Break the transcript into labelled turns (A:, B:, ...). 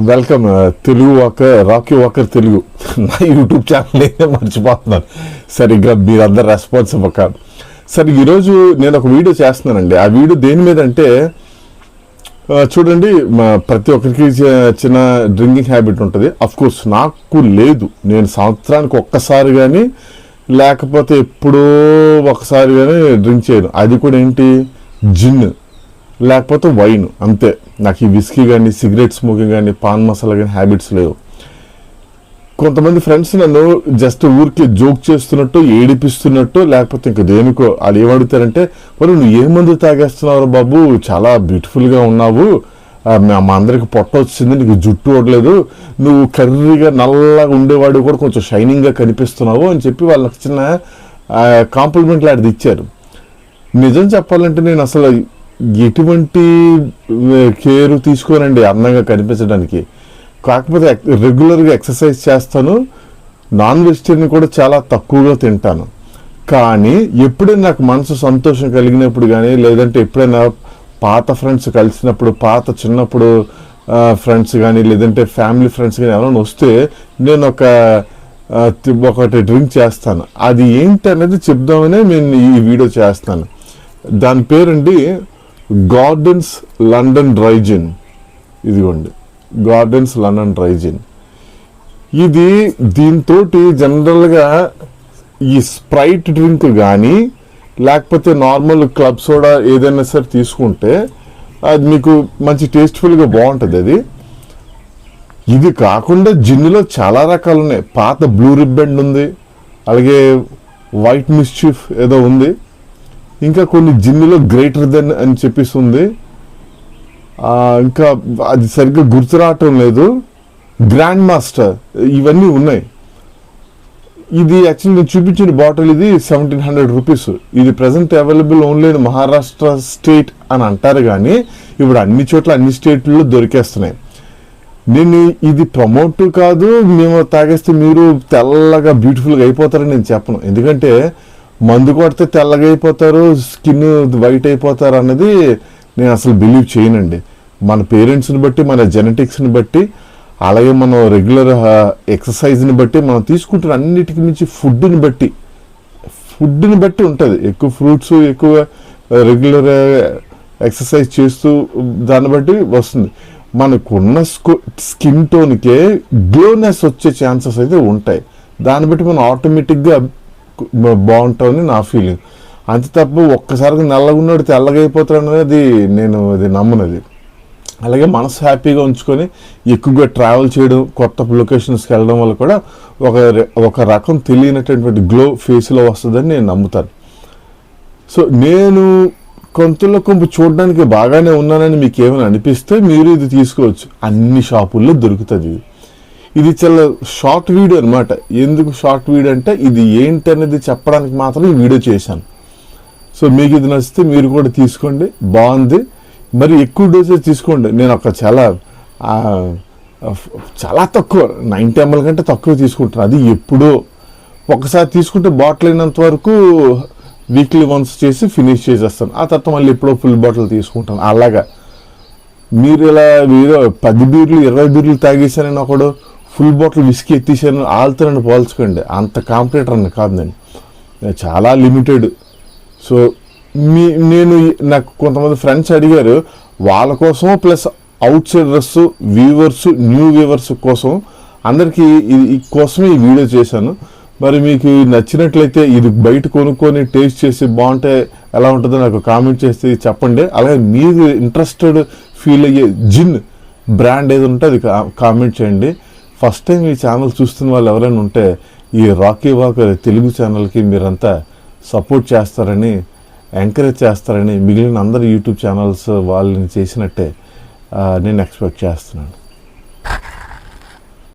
A: Welcome Telugu walker Rocky walker Telugu. నా YouTube channel అయితే మర్చిపోతున్నాను. సరిగ్గా మీరందరు రెస్పాన్స్ ఇవ్వక సరే ఈరోజు నేను ఒక వీడియో చేస్తున్నానండి. ఆ వీడియో దేని మీద అంటే చూడండి మా ప్రతి ఒక్కరికి చిన్న డ్రింకింగ్ హ్యాబిట్ ఉంటుంది. కోర్స్ నాకు లేదు. నేను సంవత్సరానికి ఒక్కసారి కానీ లేకపోతే ఎప్పుడో ఒకసారి కానీ డ్రింక్ చేయను. అది కూడా ఏంటి? జిన్. లేకపోతే వైన్ అంతే. నాకు ఈ విస్కీ కానీ సిగరెట్ స్మోకింగ్ కానీ పాన్ మసాలా కానీ హ్యాబిట్స్ లేవు. కొంతమంది ఫ్రెండ్స్ నన్ను జస్ట్ ఊరికి జోక్ చేస్తున్నట్టు ఏడిపిస్తున్నట్టు లేకపోతే ఇంకా దేనికో వాళ్ళు ఏమడుగుతారంటే మరి నువ్వు ఏ మందు తాగేస్తున్నావు బాబు? చాలా బ్యూటిఫుల్గా ఉన్నావు. మా అందరికి పొట్ట వచ్చింది నీకు జుట్టు ఓడలేదు. నువ్వు కర్రీగా నల్లగా ఉండేవాడు కూడా కొంచెం షైనింగ్గా కనిపిస్తున్నావు అని చెప్పి వాళ్ళకి చిన్న కాంప్లిమెంట్ లాంటిది ఇచ్చారు. నిజం చెప్పాలంటే నేను అసలు ఎటువంటి కేర్ తీసుకోనండి అందంగా కనిపించడానికి. కాకపోతే రెగ్యులర్గా ఎక్సర్సైజ్ చేస్తాను. నాన్ వెజిటేరియన్ కూడా చాలా తక్కువగా తింటాను. కానీ ఎప్పుడైనా నాకు మనసు సంతోషం కలిగినప్పుడు కానీ లేదంటే ఎప్పుడైనా పాత ఫ్రెండ్స్ కలిసినప్పుడు పాత చిన్నప్పుడు ఫ్రెండ్స్ కానీ లేదంటే ఫ్యామిలీ ఫ్రెండ్స్ కానీ ఎవరైనా వస్తే నేను ఒక ఒకటి డ్రింక్ చేస్తాను. అది ఏంటి అనేది చెప్దామనే నేను ఈ వీడియో చేస్తాను దాని పేరండి గార్డెన్స్ లండన్ డ్రైజిన్ ఇదిగోండి. గార్డెన్స్ లండన్ డ్రైజిన్ ఇది దీంతో జనరల్గా ఈ స్ప్రైట్ డ్రింక్ కానీ లేకపోతే నార్మల్ క్లబ్ సోడా ఏదైనా సరే తీసుకుంటే అది మీకు మంచి టేస్ట్ఫుల్గా బాగుంటుంది అది. ఇది కాకుండా జిన్నులో చాలా రకాలు ఉన్నాయి పాత బ్లూ రిబ్బన్ ఉంది అలాగే వైట్ మిస్చిఫ్ ఏదో ఉంది. ఇంకా కొన్ని జిన్నులో గ్రేటర్ దెన్ అని చెప్పేసి ఉంది ఇంకా అది సరిగ్గా గుర్తు రావటం లేదు. గ్రాండ్ మాస్టర్ ఇవన్నీ ఉన్నాయి. ఇది యాక్చువల్లీ నేను చూపించిన బాటిల్ ఇది సెవెంటీన్ హండ్రెడ్ రూపీస్. ఇది present available only in Maharashtra state అని అంటారు కానీ ఇప్పుడు అన్ని చోట్ల అన్ని స్టేట్లలో దొరికేస్తున్నాయి. నేను ఇది ప్రమోట్ కాదు మేము తాగేస్తే మీరు తెల్లగా బ్యూటిఫుల్గా అయిపోతారని నేను చెప్పను. ఎందుకంటే మందు కొడితే తెల్లగా అయిపోతారు స్కిన్ వైట్ అయిపోతారు అన్నది నేను అసలు బిలీవ్ చేయనండి. మన పేరెంట్స్ని బట్టి మన జెనెటిక్స్ని బట్టి అలాగే మనం రెగ్యులర్ ఎక్సర్సైజ్ని బట్టి మనం తీసుకుంటున్న అన్నిటికి మించి ఫుడ్ని బట్టి ఫుడ్ని బట్టి ఉంటుంది. ఎక్కువ ఫ్రూట్స్ ఎక్కువ రెగ్యులర్ ఎక్సర్సైజ్ చేస్తూ దాన్ని బట్టి వస్తుంది. మనకున్న స్కిన్ టోన్కే గ్లోనెస్ వచ్చే ఛాన్సెస్ అయితే ఉంటాయి. దాన్ని బట్టి మనం ఆటోమేటిక్గా బాగుంటుందని నా ఫీలింగ్. అంతే తప్ప ఒక్కసారిగా నల్లగా తెల్లగైపోతాడు అనేది నేను అది నమ్మనది. అలాగే మనసు హ్యాపీగా ఉంచుకొని ఎక్కువగా ట్రావెల్ చేయడం కొత్త లొకేషన్స్కి వెళ్ళడం వల్ల కూడా ఒక ఒక రకం తెలియనటువంటి గ్లో ఫేస్లో వస్తుందని నేను నమ్ముతాను. సో నేను కొంతలో కొంపు చూడడానికి బాగానే ఉన్నానని మీకు ఏమైనా అనిపిస్తే మీరు ఇది తీసుకోవచ్చు. అన్ని షాపుల్లో దొరుకుతుంది ఇది. ఇది చాలా షార్ట్ వీడియో అనమాట ఎందుకు షార్ట్ వీడియో అంటే ఇది ఏంటి అనేది చెప్పడానికి మాత్రం ఈ వీడియో చేశాను. సో మీకు ఇది నచ్చితే మీరు కూడా తీసుకోండి. బాగుంది. మరి ఎక్కువ డోసేజ్ తీసుకోండి. నేను ఒక చాలా చాలా తక్కువ నైంటీ ఎంఎల్ కంటే తక్కువ తీసుకుంటాను. అది ఎప్పుడో. ఒకసారి తీసుకుంటే బాటిల్ అయినంత వరకు వీక్లీ వన్స్ చేసి ఫినిష్ చేసేస్తాను. ఆ తర్వాత మళ్ళీ ఎప్పుడో ఫుల్ బాటిల్ తీసుకుంటాను. అలాగా. మీరు ఇలా మీరు పది బీర్లు ఇరవై బీర్లు తాగేసానని ఒకడు ఫుల్ బాటిల్ విస్కీ ఎత్తేసాను వాళ్ళతో నన్ను పోల్చుకోండి. అంత కాంపిటేటర్ అని కాదు నేను. నేను చాలా లిమిటెడ్. సో మీ నేను నాకు కొంతమంది ఫ్రెండ్స్ అడిగారు వాళ్ళ కోసం plus outsiders viewers new viewers కోసం అందరికీ ఇది కోసమే ఈ వీడియో చేశాను. మరి మీకు నచ్చినట్లయితే ఇది బయట కొనుక్కొని టేస్ట్ చేసి బాగుంటే ఎలా ఉంటుందో నాకు కామెంట్ చేసి చెప్పండి. అలాగే మీరు ఇంట్రెస్టెడ్ ఫీల్ అయ్యే జిన్ బ్రాండ్ ఏది ఉంటే అది కా- కామెంట్ చేయండి. ఫస్ట్ టైం ఈ ఛానల్ చూస్తున్న వాళ్ళు ఎవరైనా ఉంటే ఈ రాకీ వాకర్ తెలుగు ఛానల్కి మీరంతా సపోర్ట్ చేస్తారని ఎంకరేజ్ చేస్తారని మిగిలిన అందరు యూట్యూబ్ ఛానల్స్ వాళ్ళని చేసినట్టే నేను ఎక్స్పెక్ట్ చేస్తున్నాను.